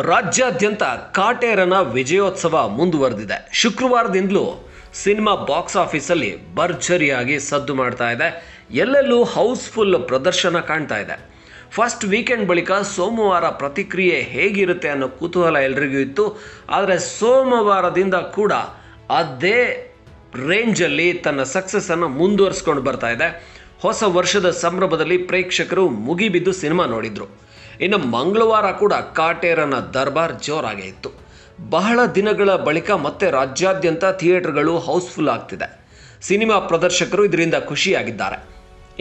ರಾಜ್ಯಾದ್ಯಂತ ಕಾಟೇರನ ವಿಜಯೋತ್ಸವ ಮುಂದುವರೆದಿದೆ. ಶುಕ್ರವಾರದಿಂದಲೂ ಸಿನಿಮಾ ಬಾಕ್ಸ್ ಆಫೀಸಲ್ಲಿ ಭರ್ಜರಿಯಾಗಿ ಸದ್ದು ಮಾಡ್ತಾ ಇದೆ. ಎಲ್ಲೆಲ್ಲೂ ಹೌಸ್ಫುಲ್ ಪ್ರದರ್ಶನ ಕಾಣ್ತಾ ಇದೆ. ಫಸ್ಟ್ ವೀಕೆಂಡ್ ಬಳಿಕ ಸೋಮವಾರ ಪ್ರತಿಕ್ರಿಯೆ ಹೇಗಿರುತ್ತೆ ಅನ್ನೋ ಕುತೂಹಲ ಎಲ್ರಿಗೂ ಇತ್ತು. ಆದರೆ ಸೋಮವಾರದಿಂದ ಕೂಡ ಅದೇ ರೇಂಜಲ್ಲಿ ತನ್ನ ಸಕ್ಸಸ್ಸನ್ನು ಮುಂದುವರಿಸ್ಕೊಂಡು ಬರ್ತಾ ಇದೆ. ಹೊಸ ವರ್ಷದ ಸಂಭ್ರಮದಲ್ಲಿ ಪ್ರೇಕ್ಷಕರು ಮುಗಿಬಿದ್ದು ಸಿನಿಮಾ ನೋಡಿದ್ರು. ಇನ್ನು ಮಂಗಳವಾರ ಕೂಡ ಕಾಟೇರನ ದರ್ಬಾರ್ ಜೋರಾಗೇ ಇತ್ತು. ಬಹಳ ದಿನಗಳ ಬಳಿಕ ಮತ್ತೆ ರಾಜ್ಯಾದ್ಯಂತ ಥಿಯೇಟರ್ಗಳು ಹೌಸ್ಫುಲ್ ಆಗ್ತಿದೆ. ಸಿನಿಮಾ ಪ್ರದರ್ಶಕರು ಇದರಿಂದ ಖುಷಿಯಾಗಿದ್ದಾರೆ.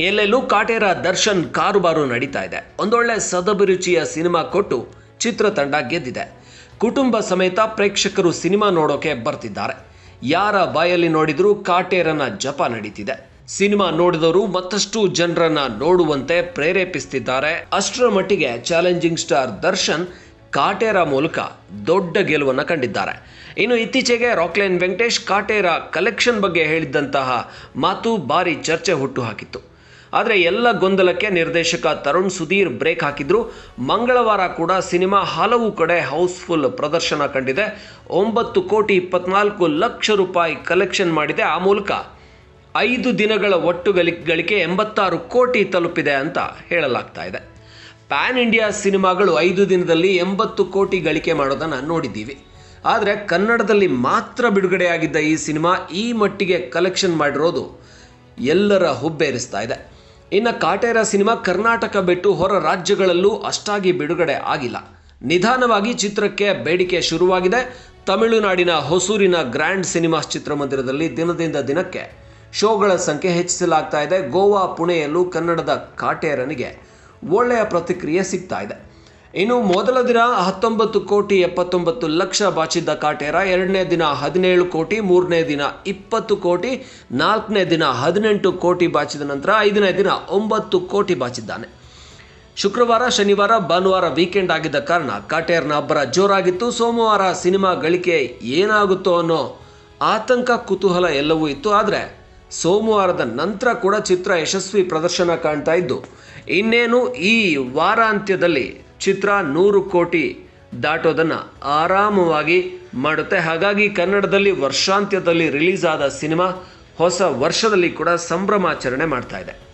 ಎಲ್ಲೆಲ್ಲೂ ಕಾಟೇರ ದರ್ಶನ್ ಕಾರುಬಾರು ನಡೀತಾ ಇದೆ. ಒಂದೊಳ್ಳೆ ಸದಭಿರುಚಿಯ ಸಿನಿಮಾ ಕೊಟ್ಟು ಚಿತ್ರತಂಡ ಗೆದ್ದಿದೆ. ಕುಟುಂಬ ಸಮೇತ ಪ್ರೇಕ್ಷಕರು ಸಿನಿಮಾ ನೋಡೋಕೆ ಬರ್ತಿದ್ದಾರೆ. ಯಾರ ಬಾಯಲ್ಲಿ ನೋಡಿದರೂ ಕಾಟೇರನ ಜಪ ನಡೀತಿದೆ. ಸಿನಿಮಾ ನೋಡಿದವರು ಮತ್ತಷ್ಟು ಜನರನ್ನ ನೋಡುವಂತೆ ಪ್ರೇರೇಪಿಸುತ್ತಿದ್ದಾರೆ ಅಷ್ಟರ ಮಟ್ಟಿಗೆ ಚಾಲೆಂಜಿಂಗ್ ಸ್ಟಾರ್ ದರ್ಶನ್ ಕಾಟೇರ ಮೂಲಕ ದೊಡ್ಡ ಗೆಲುವನ್ನು ಕಂಡಿದ್ದಾರೆ. ಇನ್ನು ಇತ್ತೀಚೆಗೆ ರಾಕ್ಲೈನ್ ವೆಂಕಟೇಶ್ ಕಾಟೇರ ಕಲೆಕ್ಷನ್ ಬಗ್ಗೆ ಹೇಳಿದ್ದಂತಹ ಮಾತು ಭಾರಿ ಚರ್ಚೆ ಹುಟ್ಟು ಹಾಕಿತ್ತು. ಆದರೆ ಎಲ್ಲ ಗೊಂದಲಕ್ಕೆ ನಿರ್ದೇಶಕ ತರುಣ್ ಸುಧೀರ್ ಬ್ರೇಕ್ ಹಾಕಿದ್ರು. ಮಂಗಳವಾರ ಕೂಡ ಸಿನಿಮಾ ಹಲವು ಕಡೆ ಹೌಸ್ಫುಲ್ ಪ್ರದರ್ಶನ ಕಂಡಿದೆ. ಒಂಬತ್ತು ಕೋಟಿ ಇಪ್ಪತ್ನಾಲ್ಕು ಲಕ್ಷ ರೂಪಾಯಿ ಕಲೆಕ್ಷನ್ ಮಾಡಿದೆ. ಆ ಮೂಲಕ ಐದು ದಿನಗಳ ಒಟ್ಟು ಗಲಿ, ಗಳಿಕೆ ಎಂಬತ್ತಾರು ಕೋಟಿ ತಲುಪಿದೆ ಅಂತ ಹೇಳಲಾಗ್ತಾ ಇದೆ. ಪ್ಯಾನ್ ಇಂಡಿಯಾ ಸಿನಿಮಾಗಳು ಐದು ದಿನದಲ್ಲಿ ಎಂಬತ್ತು ಕೋಟಿ ಗಳಿಕೆ ಮಾಡೋದನ್ನು ನೋಡಿದ್ದೀವಿ. ಆದರೆ ಕನ್ನಡದಲ್ಲಿ ಮಾತ್ರ ಬಿಡುಗಡೆಯಾಗಿದ್ದ ಈ ಸಿನಿಮಾ ಈ ಮಟ್ಟಿಗೆ ಕಲೆಕ್ಷನ್ ಮಾಡಿರೋದು ಎಲ್ಲರ ಹುಬ್ಬೇರಿಸ್ತಾ ಇದೆ. ಇನ್ನು ಕಾಟೇರ ಸಿನಿಮಾ ಕರ್ನಾಟಕ ಬಿಟ್ಟು ಹೊರ ರಾಜ್ಯಗಳಲ್ಲೂ ಅಷ್ಟಾಗಿ ಬಿಡುಗಡೆ ಆಗಿಲ್ಲ. ನಿಧಾನವಾಗಿ ಚಿತ್ರಕ್ಕೆ ಬೇಡಿಕೆ ಶುರುವಾಗಿದೆ. ತಮಿಳುನಾಡಿನ ಹೊಸೂರಿನ ಗ್ರ್ಯಾಂಡ್ ಸಿನಿಮಾಸ್ ಚಿತ್ರಮಂದಿರದಲ್ಲಿ ದಿನದಿಂದ ದಿನಕ್ಕೆ ಶೋಗಳ ಸಂಖ್ಯೆ ಹೆಚ್ಚಿಸಲಾಗ್ತಾ ಇದೆ. ಗೋವಾ, ಪುಣೆಯಲ್ಲೂ ಕನ್ನಡದ ಕಾಟೇರನಿಗೆ ಒಳ್ಳೆಯ ಪ್ರತಿಕ್ರಿಯೆ ಸಿಗ್ತಾ ಇದೆ. ಇನ್ನು ಮೊದಲ ದಿನ ಹತ್ತೊಂಬತ್ತು ಕೋಟಿ ಎಪ್ಪತ್ತೊಂಬತ್ತು ಲಕ್ಷ ಬಾಚಿದ್ದ ಕಾಟೇರ, ಎರಡನೇ ದಿನ ಹದಿನೇಳು ಕೋಟಿ, ಮೂರನೇ ದಿನ ಇಪ್ಪತ್ತು ಕೋಟಿ, ನಾಲ್ಕನೇ ದಿನ ಹದಿನೆಂಟು ಕೋಟಿ ಬಾಚಿದ ನಂತರ ಐದನೇ ದಿನ ಒಂಬತ್ತು ಕೋಟಿ ಬಾಚಿದ್ದಾನೆ. ಶುಕ್ರವಾರ, ಶನಿವಾರ, ಭಾನುವಾರ ವೀಕೆಂಡ್ ಆಗಿದ್ದ ಕಾರಣ ಕಾಟೇರ್ನ ಅಬ್ಬರ ಜೋರಾಗಿತ್ತು. ಸೋಮವಾರ ಸಿನಿಮಾ ಗಳಿಕೆ ಏನಾಗುತ್ತೋ ಅನ್ನೋ ಆತಂಕ, ಕುತೂಹಲ ಎಲ್ಲವೂ ಇತ್ತು. ಆದರೆ ಸೋಮವಾರದ ನಂತರ ಕೂಡ ಚಿತ್ರ ಯಶಸ್ವಿ ಪ್ರದರ್ಶನ ಕಾಣ್ತಾ ಇದ್ದು, ಇನ್ನೇನು ಈ ವಾರಾಂತ್ಯದಲ್ಲಿ ಚಿತ್ರ ನೂರು ಕೋಟಿ ದಾಟೋದನ್ನು ಆರಾಮವಾಗಿ ಮಾಡುತ್ತೆ. ಹಾಗಾಗಿ ಕನ್ನಡದಲ್ಲಿ ವರ್ಷಾಂತ್ಯದಲ್ಲಿ ರಿಲೀಸ್ ಆದ ಸಿನಿಮಾ ಹೊಸ ವರ್ಷದಲ್ಲಿ ಕೂಡ ಸಂಭ್ರಮಾಚರಣೆ ಮಾಡ್ತಾ ಇದೆ.